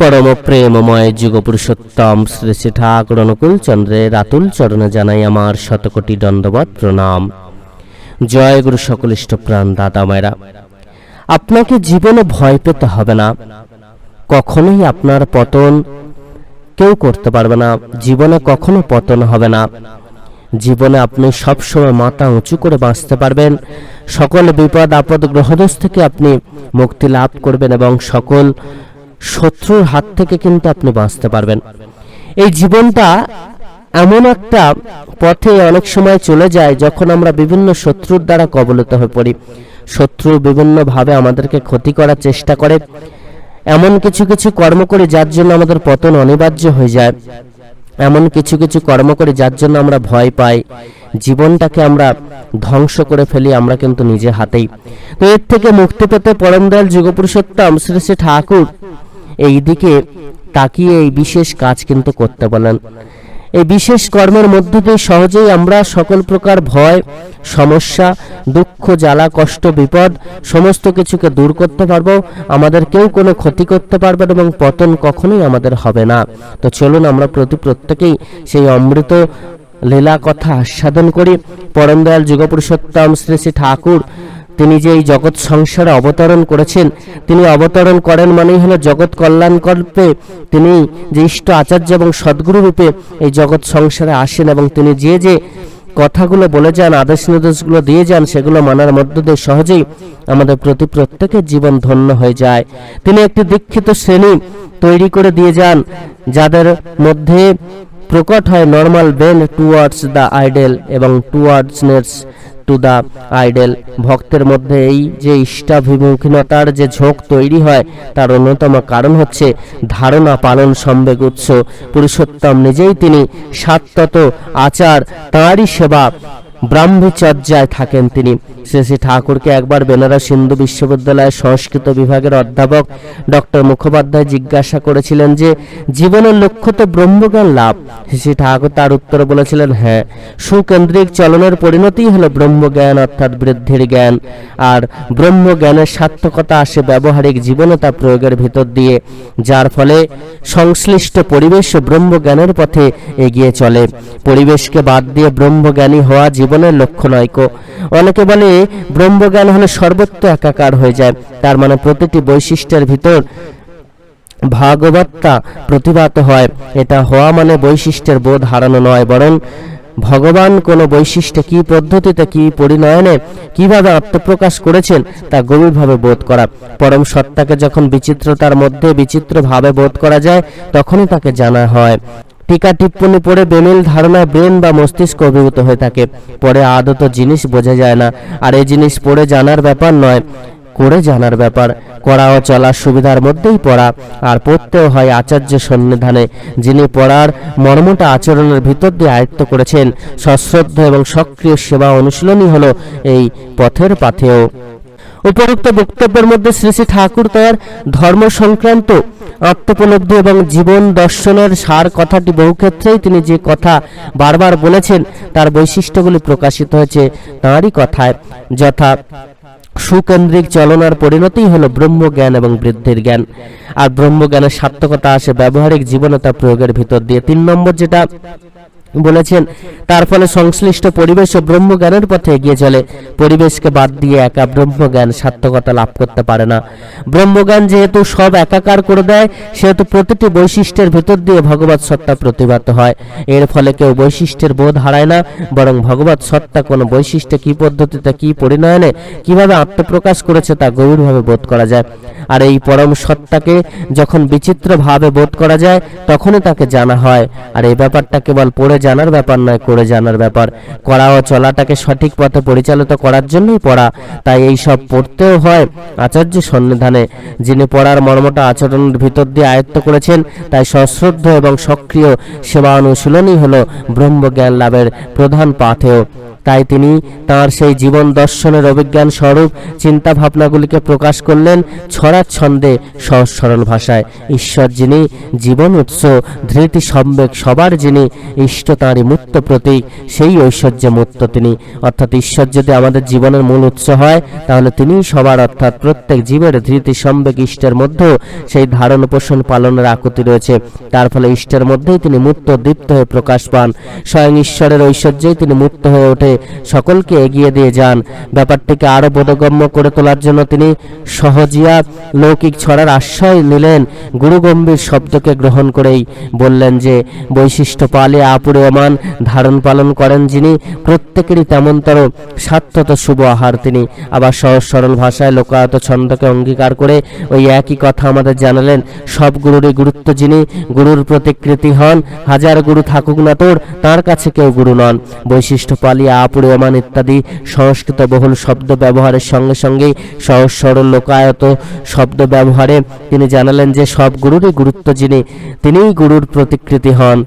পরম প্রেমময় যুগ পুরুষোত্তম শ্রী শ্রী ঠাকুর অনুকূল চন্দ্রের আতুল চরণে জানাই আমার শতকোটি দণ্ডবত প্রণাম। জয় গুরু সকলিষ্ঠ প্রাণ দাদা মায়েরা। আপনাকে জীবনে ভয় পেতে হবে না। কখনোই আপনার পতন কেউ করতে পারবে না। জীবনে কখনো পতন হবে না। জীবনে আপনি সবসময় মাথা উঁচু করে বাঁচতে পারবেন। সকল বিপদ আপদ গ্রহদোষ থেকে আপনি মুক্তি লাভ করবেন এবং সকল শত্রুর হাত থেকে কিন্তু আপনি বাঁচতে পারবেন। এই জীবনটা এমন একটা পথে অনেক সময় চলে যায় যখন আমরা বিভিন্ন শত্রুর দ্বারা কবলিত হয়ে পড়ি। শত্রু বিভিন্নভাবে আমাদেরকে ক্ষতি করার চেষ্টা করে। এমন কিছু কিছু কর্ম করে যার জন্য আমাদের পতন অনিবার্য হয়ে যায়। এমন কিছু কিছু কর্ম করে যার জন্য আমরা ভয় পাই। জীবনটাকে আমরা ধ্বংস করে ফেলি আমরা কিন্তু নিজে হাতেই। তো এর থেকে মুক্তি পেতে পরম দয়াল যুগপুরুষোত্তম শ্রী শ্রী ঠাকুর এই দিকে তাকিয়ে এই বিশেষ কাজ কিন্তু করতে বলেন। এই বিশেষ কর্মের মধ্য দিয়ে সহজেই আমরা সকল প্রকার ভয়, সমস্যা, দুঃখ, জ্বালা, কষ্ট, বিপদ, সমস্ত কিছুকে দূর করতে পারব। আমাদের কেউ কোনো ক্ষতি করতে পারবে এবং পতন কখনোই আমাদের হবে না। তো চলুন আমরা প্রতি প্রত্যেকেই সেই অমৃত লীলা কথা আস্বাদন করি। পরম দয়াল যুগপুরুষোত্তম শ্রী শ্রী ঠাকুর তিনি যে এই জগৎ সংসারে অবতরণ করেছেন, তিনি অবতরণ করেন মানেই হলো জগৎ কল্যাণকল্পে তিনি যে ইষ্ট আচার্য এবং সদ্গুরু রূপে এই জগৎ সংসারে আসেন এবং তিনি যে যে কথাগুলো বলে যান আদেশ নির্দেশগুলো দিয়ে যান, সেগুলো মানার মধ্য দিয়ে সহজেই আমাদের প্রতি প্রত্যেকের জীবন ধন্য হয়ে যায়। তিনি একটি দীক্ষিত শ্রেণি তৈরি করে দিয়ে যান, যাদের মধ্যে প্রকট হয় normal bent towards the ideal এবং টুয়ার্ডসনেস টু দ্য আইডেল। ভক্তের মধ্যে এই যে ইষ্টাভিমুখীনতার যে ঝোঁক তৈরি হয়, তার অন্যতম কারণ হচ্ছে ধারণা পালন সম্বেগ উৎস পুরুষোত্তম নিজেই তিনি সাতত আচার, তাঁরই সেবা, ব্রাহ্মচর্যায় থাকেন তিনি। শ্রী ঠাকুরকে একবার বেনারস হিন্দু বিশ্ববিদ্যালয়ের সংস্কৃত বিভাগের অধ্যাপক ডক্টর মুখোপাধ্যায় জিজ্ঞাসা করেছিলেন যে, জীবনের লক্ষ্য তো ব্রহ্মজ্ঞান লাভ? শ্রী ঠাকুর তার উত্তরে বলেছিলেন হ্যাঁ সুকেন্দ্রিক চলনের পরিণতি হলো ব্রহ্মজ্ঞান অর্থাৎ বৃদ্ধির জ্ঞান। আর ব্রহ্মজ্ঞানের সার্থকতা আসে ব্যবহারিক জীবনে তা প্রয়োগের ভিতর দিয়ে, যার ফলে সংশ্লিষ্ট পরিবেশ ব্রহ্মজ্ঞানের পথে এগিয়ে চলে। পরিবেশকে বাদ দিয়ে ব্রহ্মজ্ঞানী হওয়া জীবনের লক্ষ্য নয়কো অনেকে বলে ব্রহ্মজ্ঞান হলে সর্বত্র একাকার হয়ে যায়। তার মানে প্রতিটি বৈশিষ্ট্যের ভিতর ভাগবতটা প্রতিভাত হয়। এটা হওয়া মানে বৈশিষ্ট্যের বোধ হারানো নয়, বরং ভগবান কোন বৈশিষ্ট্যে কি পদ্ধতিতে, কি পরিণয়নে কীভাবে আত্মপ্রকাশ করেছেন তা গভীরভাবে বোধ করা। পরম সত্তাকে যখন বিচিত্রতার মধ্যে বিচিত্রভাবে বোধ করা যায়, তখনই তাকে জানা হয়। টিকা টিপ্পণী পড়ে বেমিল ধারণায় ব্রেন বা মস্তিষ্ক অভিভূত হয়ে থাকে। পরে আদত জিনিস বোঝা যায় না। আর এই জিনিস পড়ে জানার ব্যাপার নয়, করে জানার ব্যাপার। করা ও চলার সুবিধার মধ্যেই পড়া। আর পড়তেও হয় আচার্য সন্নিধানে, যিনি পড়ার মর্মটা আচরণের ভিতর দিয়ে আয়ত্ত করেছেন। সশ্রদ্ধ এবং সক্রিয় সেবা অনুশীলনই হলো এই পথের পাথেয়। উপরোক্ত বক্তব্যের মধ্যে শ্রী শ্রী ঠাকুর তার ধর্ম সংক্রান্ত আত্মোপলব্ধি এবং জীবন দর্শনের সার কথাটি বহু ক্ষেত্রেই তিনি যে কথা বারবার বলেছেন, তার বৈশিষ্ট্যগুলি প্রকাশিত হয়েছে তাঁরই কথায়। যথা সুকেন্দ্রিক চলনার পরিণতি হলো ব্রহ্মজ্ঞান এবং বৃদ্ধির জ্ঞান। আর ব্রহ্মজ্ঞানের সার্থকতা আসে ব্যবহারিক জীবনতা প্রয়োগের ভিতর দিয়ে। তিন নম্বর যেটা বলেছেন, তার ফলে সংশ্লিষ্ট পরিবেশ ও ব্রহ্মজ্ঞানের পথে এগিয়ে চলে। পরিবেশকে বাদ দিয়ে একা ব্রহ্মজ্ঞান সার্থকতা লাভ করতে পারে না। ব্রহ্মজ্ঞান যেহেতু সব একাকার করে দেয়, সেহেতু প্রতিটি বৈশিষ্ট্যের ভিতর দিয়ে ভগবত সত্তা প্রতিভাত হয়। এর ফলে কেউ বৈশিষ্ট্যের বোধ হারায় না, বরং ভগবত সত্তা কোনো বৈশিষ্ট্যে কি পদ্ধতিতে কি পরিণয়নে কীভাবে আত্মপ্রকাশ করেছে তা গভীরভাবে বোধ করা যায়। আর এই পরম সত্তাকে যখন বিচিত্রভাবে বোধ করা যায়, তখনই তাকে জানা হয়। আর এই ব্যাপারটা কেবল পড়ে জানার ব্যাপার নয়, করে জানার ব্যাপার। করা ও চলাটাকে সঠিক পথে পরিচালিত করার জন্যই পড়া। তাই এই সব পড়তেও হয় আচার্য সন্নিধানে। যিনি পড়ার মর্মটা আচরণের ভিতর দিয়ে আয়ত্ত করেছেন, তাই সশ্রদ্ধ এবং সক্রিয় সেবা অনুশীলনই হল ব্রহ্মজ্ঞান লাভের প্রধান পাথেয়। তাই তিনি তার সেই জীবন দর্শনের অভিজ্ঞান স্বরূপ চিন্তা ভাবনাগুলিকে প্রকাশ করলেন ছড়ার ছন্দে সহজ সরল ভাষায়। ঈশ্বর যিনি জীবন উৎস, ধৃতি সম্বেক সবার যিনি ইষ্ট তাঁরই মুক্ত প্রতীক, সেই ঐশ্বর্য মুক্ত তিনি। অর্থাৎ ঈশ্বর যদি আমাদের জীবনের মূল উৎস হয়, তাহলে তিনিই সবার অর্থাৎ প্রত্যেক জীবের ধৃতি সম্বেক ইষ্টের মধ্যেও সেই ধারণ পোষণ পালনের আকুতি রয়েছে। তার ফলে ইষ্টের মধ্যেই তিনি মুক্ত দীপ্ত হয়ে প্রকাশ পান। স্বয়ং ঈশ্বরের ঐশ্বর্যেই তিনি মুক্ত হয়ে ওঠে। সকলকে এগিয়ে দিয়ে যান। ব্যাপারটিকে আরও বোধগম্য করে তোলার জন্য তিনি সহজিয়া লৌকিক ছড়ার আশ্রয় নিলেন। গুরুগম্ভীর শব্দকে গ্রহণ করেই বললেন যে, বৈশিষ্ট্য পালে আপুরেয়মান ধারণ পালন করেন যিনি, প্রত্যেকেরই তেমনতর সাত্যত শুভ আহার তিনি। আবার সহজ সরল ভাষায় লোকায়ত ছন্দকে অঙ্গীকার করে ওই একই কথা আমাদের জানালেন। সব গুরুরই গুরুত্ব যিনি গুরুর প্রতিকৃতি হন, হাজার গুরু থাকুক না তোর, তার কাছে কেউ গুরু নন। বৈশিষ্ট্য পালিয়া আপুরেয়মান ইত্যাদি সংস্কৃত বহুল শব্দ ব্যবহারের সঙ্গে সঙ্গে সহজ সরল লোকায়ত শব্দ ব্যবহারে তিনি জানালেন যে সব গুরুরই গুরুত্ব যিনি, তিনিই গুরুর প্রতিকৃতি হন।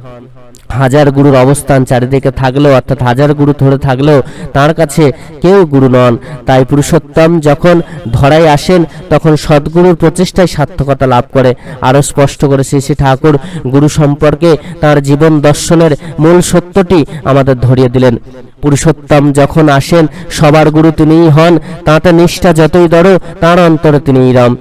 হাজার গুরুর অবস্থান চারিদিকে থাকলেও, অর্থাৎ হাজার গুরু ধরে থাকলেও তার কাছে কেউ গুরু নন। তাই পুরুষোত্তম যখন ধরাই আসেন, তখন সদ্গুরুর প্রচেষ্টায় সার্থকতা লাভ করে। আরও স্পষ্ট করে শ্রী শ্রী ঠাকুর গুরু সম্পর্কে তার জীবন দর্শনের মূল সত্যটি আমাদের ধরিয়ে দিলেন। পুরুষোত্তম যখন আসেন, সবার গুরু তিনিই হন, তাতে নিষ্ঠা যতই দরো তার অন্তরে তিনিই রাম।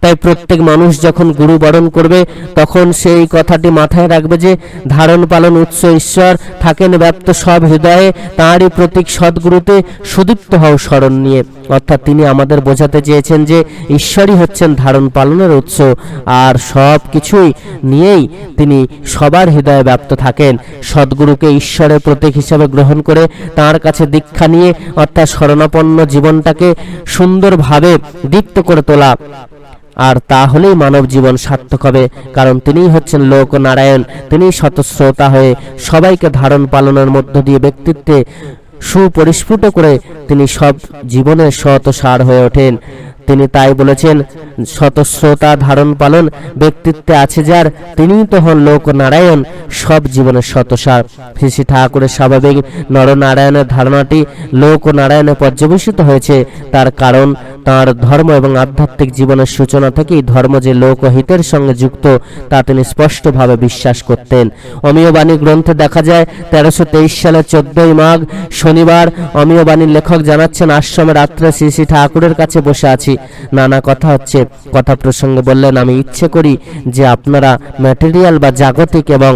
তাই প্রত্যেক মানুষ যখন গুরু বরণ করবে, তখন সেই কথাটি মাথায় রাখবে যে, ধারণ পালন উৎস ঈশ্বর, থাকেন ব্যাপ্ত সব হৃদয়ে, তাঁরই প্রতীক সদ্গুরুতে সুদীপ্ত হও স্মরণ নিয়ে। অর্থাৎ তিনি আমাদের বোঝাতে চেয়েছেন যে, ঈশ্বরই হচ্ছেন ধারণ পালনের উৎস, আর সব কিছুই নিয়েই তিনি সবার হৃদয়ে ব্যাপ্ত থাকেন। সদ্গুরুকে ঈশ্বরের প্রতীক হিসাবে গ্রহণ করে তার কাছে দীক্ষা নিয়ে, অর্থাৎ শরণাপন্ন জীবনটাকে সুন্দরভাবে দীপ্ত করে তোলা। আর তা হলেই মানব জীবন সার্থক হবে, কারণ তিনিই হচ্ছেন লোক নারায়ণ তিনি শতশ্রোতা হয়ে সবাইকে ধারণ পালনের মধ্য দিয়ে ব্যক্তিত্বে সুপরিস্ফুট করে তিনি সব জীবনের শত সার হয়ে ওঠেন। তিনি তাই বলেছেন শতশ্রোতা ধারণ পালন ব্যক্তিত্বে আছে যার, তিনিই তো হন লোক নারায়ণ সব জীবনের শতসার শ্রী ঠাকুরের স্বাভাবিক নরনারায়ণের ধারণাটি লোক নারায়ণে পর্যবেসিত হয়েছে। তার কারণ, তার ধর্ম এবং আধ্যাত্মিক জীবনের সূচনা থেকেই ধর্ম যে লোকহিতের সঙ্গে যুক্ত, তা তিনি স্পষ্টভাবে বিশ্বাস করতেন। অমীয়বাণী গ্রন্থে দেখা যায়, তেরোশো তেইশ সালের চোদ্দই মাঘ শনিবার অমীয়বাণীর লেখক জানাচ্ছেন, আশ্রমে রাত্রে শ্রী শ্রী ঠাকুরের কাছে বসে আছি। নানা কথা হচ্ছে। কথা প্রসঙ্গে বললেন, আমি ইচ্ছে করি যে আপনারা ম্যাটেরিয়াল বা জাগতিক এবং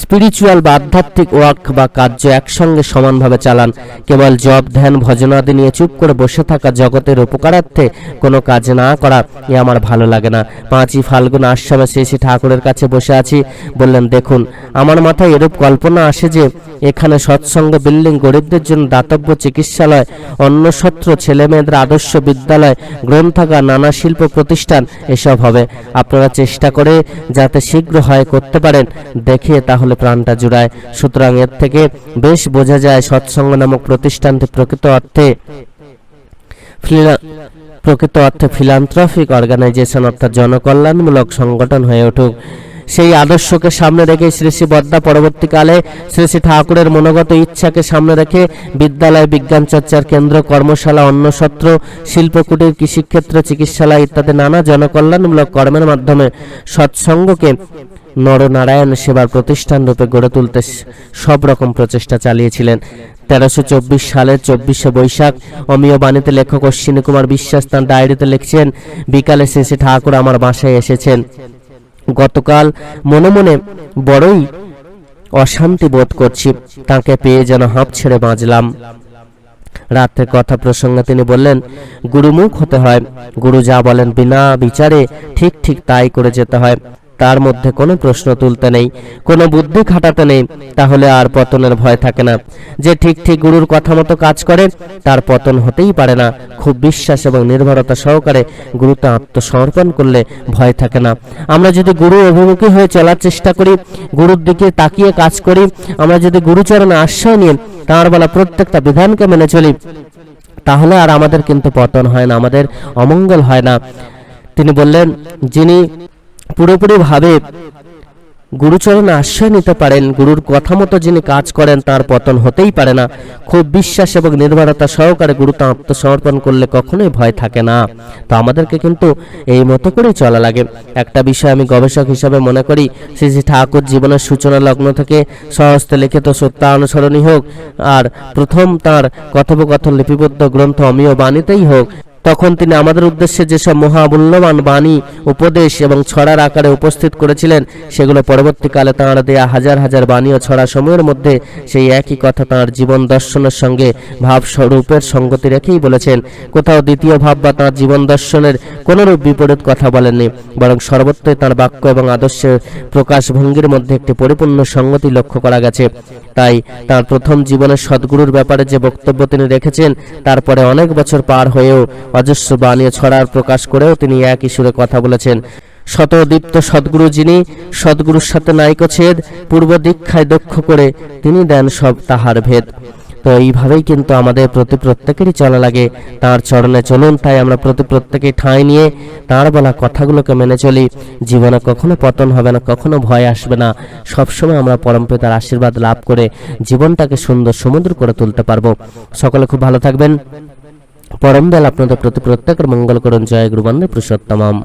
স্পিরিচুয়াল বা আধ্যাত্মিক ওয়ার্ক বা কার্য একসঙ্গে সমানভাবে চালান। কেবল জব, ধ্যান ভজনাদি নিয়ে চুপ করে বসে থাকা জগতের উপকারার্থে কোনো কাজ না করা এ আমার ভালো লাগে না। পাঁচই ফাল্গুন আশ্রমে শ্রী শ্রী ঠাকুরের কাছে বসে আছি। বললেন, দেখুন, আমার মাথায় এরূপ কল্পনা আসে যে এখানে সৎসঙ্গ বিল্ডিং গরিবদের জন্য দাতব্য চিকিৎসালয় অন্নসত্র ছেলেমেয়েদের আদর্শ বিদ্যালয়, গ্রন্থাগার, নানা শিল্প প্রতিষ্ঠান, এসব হবে। আপনারা চেষ্টা করে যাতে শীঘ্র হয় করতে পারেন দেখে তাহলে প্রাণটা জুড়ায়। সুতরাং এর থেকে বেশ বোঝা যায় সৎসঙ্গ নামক প্রতিষ্ঠানটি প্রকৃত অর্থে প্রকৃত অর্থে ফিলান্থ্রফিক অর্গানাইজেশন অর্থাৎ জনকল্যাণমূলক সংগঠন হয়ে উঠুক। সেই আদর্শকে সামনে রেখে শ্রী শ্রী বদ্দা পরবর্তীকালে শ্রী শ্রী ঠাকুরের মনোগত ইচ্ছাকে সামনে রেখে বিদ্যালয় বিজ্ঞান চর্চার কেন্দ্র, কর্মশালা অন্নসত্র শিল্পকুটির, কৃষিক্ষেত্র, চিকিৎসালয় ইত্যাদি নানা জনকল্যাণমূলক কর্মের মাধ্যমে সৎসঙ্গকে নরনারায়ণ সেবার প্রতিষ্ঠান রূপে গড়ে তুলতে সব রকম প্রচেষ্টা চালিয়েছিলেন। তেরোশো চব্বিশ সালের চব্বিশে বৈশাখ অমীয় বাণীতে লেখক অশ্বিনী কুমার বিশ্বাস তাঁর ডায়েরিতে লিখছেন, বিকালে শেষে ঠাকুর আমার বাসায় এসেছেন। গতকাল মনে মনে বড়ই অশান্তি বোধ করছি, তাকে পেয়ে যেন হাঁপ ছেড়ে বাঁচলাম। রাত্রের কথা প্রসঙ্গে তিনি বললেন, গুরুমুখ হতে হয়, গুরু যা বলেন বিনা বিচারে ঠিক ঠিক তাই করে যেতে হয়। তার মধ্যে কোনো প্রশ্ন তুলতে নেই, কোনো বুদ্ধি খাটাতে নেই, তাহলে আর পতনের ভয় থাকে না। যে ঠিক ঠিক গুরুর কথা মতো কাজ করে, তার পতন হতেই পারে না। খুব বিশ্বাস এবং নির্ভরতা সহকারে গুরুতে আত্মসমর্পণ করলে ভয় থাকে না। আমরা যদি গুরু অভিমুখী হয়ে চলার চেষ্টা করি, গুরুর দিকে তাকিয়ে কাজ করি, আমরা যদি গুরুচরণে আশ্রয় নিয়ে তাঁর বলা প্রত্যেকটা বিধানকে মেনে চলি, তাহলে আর আমাদের কিন্তু পতন হয় না, আমাদের অমঙ্গল হয় না। তিনি বললেন, যিনি পুরোপুরিভাবে গুরুচরণে আশ্রয় নিতে পারেন, গুরুর কথা মতো যিনি কাজ করেন তার পতন হতেই পারে না। খুব বিশ্বাস এবং নির্ভরতা সহকারে গুরুতে আত্মসমর্পণ করলে কখনোই ভয় থাকে না। তো আমাদেরকে কিন্তু এই মতো করেই চলা লাগে। একটা বিষয় আমি গবেষক হিসাবে মনে করি শ্রী শ্রী ঠাকুর জীবনের সূচনা লগ্ন থেকে সহস্তে লিখিত সত্যানুসরণী হোক, আর প্রথম তার কথোপকথন লিপিবদ্ধ গ্রন্থ অমীয় বাণীতেই হোক তখন তিনি আমাদের উদ্দেশ্যে যেসব মহামূল্যবান বাণী, উপদেশ এবং ছড়ার আকারে উপস্থিত করেছিলেন, সেগুলো পরবর্তীকালে তাঁর দেয়া হাজার হাজার বাণী ও ছড়া সময়ের মধ্যে সেই একই কথা তাঁর জীবন দর্শনের সঙ্গে ভাব স্বরূপের সঙ্গতি রেখেই বলেছেন। কোথাও দ্বিতীয় ভাব বা তাঁর জীবন দর্শনের কোনোরূপ বিপরীত কথা বলেননি, বরং সর্বত্রই তাঁর বাক্য এবং আদর্শের প্রকাশভঙ্গির মধ্যে একটি পরিপূর্ণ সঙ্গতি লক্ষ্য করা গেছে। তাই তার প্রথম জীবনের সদ্গুরুর ব্যাপারে যে বক্তব্য তিনি রেখেছেন তারপরে অনেক বছর পার হয়েও অজস্র বাণী ছড়ার প্রকাশ করেও তিনি একই সুরে কথা বলেছেন। শতদীপ্ত সদ্গুরু যিনি, সদ্গুরুর সাথে নাইক ছেদ, পূর্ব দীক্ষায় দক্ষ করে তিনি দেন সব তাহার ভেদ। তো এইভাবেই কিন্তু আমাদের প্রতি প্রত্যেকেরই চলা লাগে, তার চরণে চলুন, তাই আমরা প্রতি প্রত্যেকে ঠাঁই নিয়ে তার বলা কথাগুলোকে মেনে চলি। জীবনে কখনো পতন হবে না, কখনো ভয় আসবে না। সবসময় আমরা পরমপিতার আশীর্বাদ লাভ করে জীবনটাকে সুন্দর সমুদ্র করে তুলতে পারব। সকলে খুব ভালো থাকবেন। পরম বেল আপনাদের প্রতি প্রত্যেকের মঙ্গল করুন জয় গুরুবন্দে পুরুষোত্তমম।